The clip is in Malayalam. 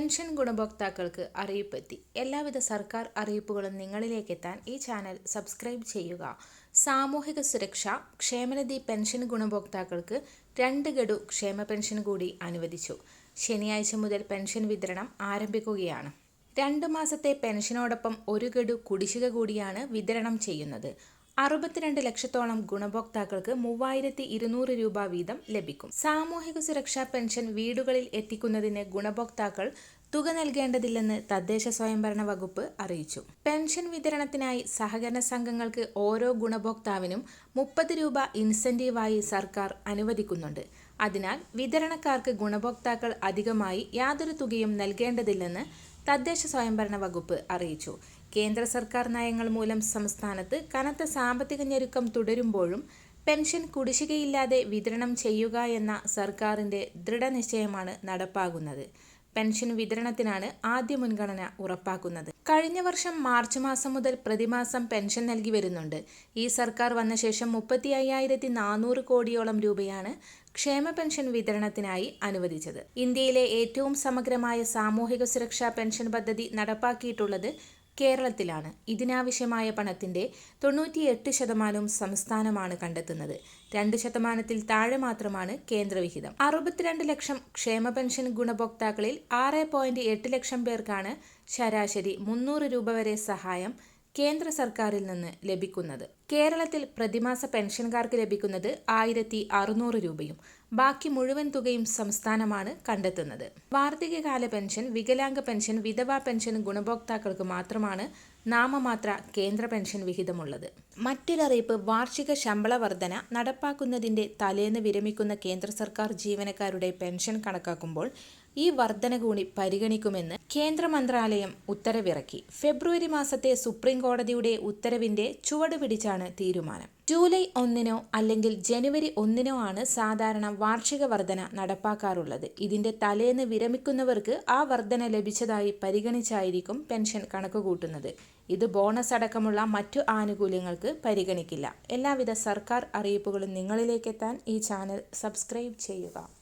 പെൻഷൻ ഗുണഭോക്താക്കൾക്ക് അറിയിപ്പെത്തി. എല്ലാവിധ സർക്കാർ അറിയിപ്പുകളും നിങ്ങളിലേക്ക് എത്താൻ ഈ ചാനൽ സബ്സ്ക്രൈബ് ചെയ്യുക. സാമൂഹിക സുരക്ഷ ക്ഷേമനിധി പെൻഷൻ ഗുണഭോക്താക്കൾക്ക് രണ്ട് ഗഡു ക്ഷേമ പെൻഷൻ കൂടി അനുവദിച്ചു. ശനിയാഴ്ച മുതൽ പെൻഷൻ വിതരണം ആരംഭിക്കുകയാണ്. രണ്ട് മാസത്തെ പെൻഷനോടൊപ്പം ഒരു ഗഡു കുടിശ്ശിക കൂടിയാണ് വിതരണം ചെയ്യുന്നത്. അറുപത്തിരണ്ട് ലക്ഷത്തോളം ഗുണഭോക്താക്കൾക്ക് മൂവായിരത്തി ഇരുന്നൂറ് രൂപ വീതം ലഭിക്കും. സാമൂഹിക സുരക്ഷാ പെൻഷൻ വീടുകളിൽ എത്തിക്കുന്നതിന് ഗുണഭോക്താക്കൾ തുക നൽകേണ്ടതില്ലെന്ന് തദ്ദേശ സ്വയംഭരണ വകുപ്പ് അറിയിച്ചു. പെൻഷൻ വിതരണത്തിനായി സഹകരണ സംഘങ്ങൾക്ക് ഓരോ ഗുണഭോക്താവിനും മുപ്പത് രൂപ ഇൻസെന്റീവായി സർക്കാർ അനുവദിക്കുന്നുണ്ട്. അതിനാൽ വിതരണക്കാർക്ക് ഗുണഭോക്താക്കൾ അധികമായി യാതൊരു തുകയും നൽകേണ്ടതില്ലെന്ന് തദ്ദേശ സ്വയംഭരണ വകുപ്പ് അറിയിച്ചു. കേന്ദ്ര സർക്കാർ നയങ്ങൾ മൂലം സംസ്ഥാനത്ത് കനത്ത സാമ്പത്തിക ഞെരുക്കം തുടരുമ്പോഴും പെൻഷൻ കുടിശ്ശികയില്ലാതെ വിതരണം ചെയ്യുക എന്ന സർക്കാരിന്റെ ദൃഢനിശ്ചയമാണ് നടപ്പാകുന്നത്. പെൻഷൻ വിതരണത്തിനാണ് ആദ്യ മുൻഗണന ഉറപ്പാക്കുന്നത്. കഴിഞ്ഞ വർഷം മാർച്ച് മാസം മുതൽ പ്രതിമാസം പെൻഷൻ നൽകി വരുന്നുണ്ട്. ഈ സർക്കാർ വന്ന ശേഷം മുപ്പത്തി അയ്യായിരത്തി നാനൂറ് കോടിയോളം രൂപയാണ് ക്ഷേമ പെൻഷൻ വിതരണത്തിനായി അനുവദിച്ചത്. ഇന്ത്യയിലെ ഏറ്റവും സമഗ്രമായ സാമൂഹിക സുരക്ഷാ പെൻഷൻ പദ്ധതി നടപ്പാക്കിയിട്ടുള്ളത് കേരളത്തിലാണ് ഇതിനാവശ്യമായ പണത്തിന്റെ തൊണ്ണൂറ്റിയെട്ട് ശതമാനവും സംസ്ഥാനമാണ് കണ്ടെത്തുന്നത്. രണ്ട് ശതമാനത്തിൽ താഴെ മാത്രമാണ് കേന്ദ്രവിഹിതം. അറുപത്തിരണ്ട് ലക്ഷം ക്ഷേമ പെൻഷൻ ഗുണഭോക്താക്കളിൽ ആറ് പോയിന്റ് എട്ട് ലക്ഷം പേർക്കാണ് ശരാശരി മുന്നൂറ് രൂപ വരെ സഹായം കേന്ദ്ര സർക്കാരിൽ നിന്ന് ലഭിക്കുന്നത്. കേരളത്തിൽ പ്രതിമാസ പെൻഷൻകാർക്ക് ലഭിക്കുന്നത് ആയിരത്തി അറുന്നൂറ് രൂപയും ബാക്കി മുഴുവൻ തുകയും സംസ്ഥാനമാണ് കണ്ടെത്തുന്നത്. വാർദ്ധക്യകാല പെൻഷൻ വികലാംഗ പെൻഷൻ വിധവാ പെൻഷൻ ഗുണഭോക്താക്കൾക്ക് മാത്രമാണ് നാമമാത്ര കേന്ദ്ര പെൻഷൻ വിഹിതമുള്ളത്. മറ്റൊരറിയിപ്പ് വാർഷിക ശമ്പള വർധന നടപ്പാക്കുന്നതിന്റെ തലേന്ന് വിരമിക്കുന്ന കേന്ദ്ര സർക്കാർ ജീവനക്കാരുടെ പെൻഷൻ കണക്കാക്കുമ്പോൾ ഈ വർധന കൂടി പരിഗണിക്കുമെന്ന് കേന്ദ്ര മന്ത്രാലയം ഉത്തരവിറക്കി. ഫെബ്രുവരി മാസത്തെ സുപ്രീം കോടതിയുടെ ഉത്തരവിന്റെ ചുവട് പിടിച്ചാണ് തീരുമാനം. ജൂലൈ ഒന്നിനോ അല്ലെങ്കിൽ ജനുവരി ഒന്നിനോ ആണ് സാധാരണ വാർഷിക വർധന നടപ്പാക്കാറുള്ളത്. ഇതിന്റെ തലേന്ന് വിരമിക്കുന്നവർക്ക് ആ വർധന ലഭിച്ചതായി പരിഗണിച്ചായിരിക്കും പെൻഷൻ കണക്കുകൂട്ടുന്നത്. ഇത് ബോണസ് അടക്കമുള്ള മറ്റു ആനുകൂല്യങ്ങൾക്ക് പരിഗണിക്കില്ല. എല്ലാവിധ സർക്കാർ അറിയിപ്പുകളും നിങ്ങളിലേക്കെത്താൻ ഈ ചാനൽ സബ്സ്ക്രൈബ് ചെയ്യുക.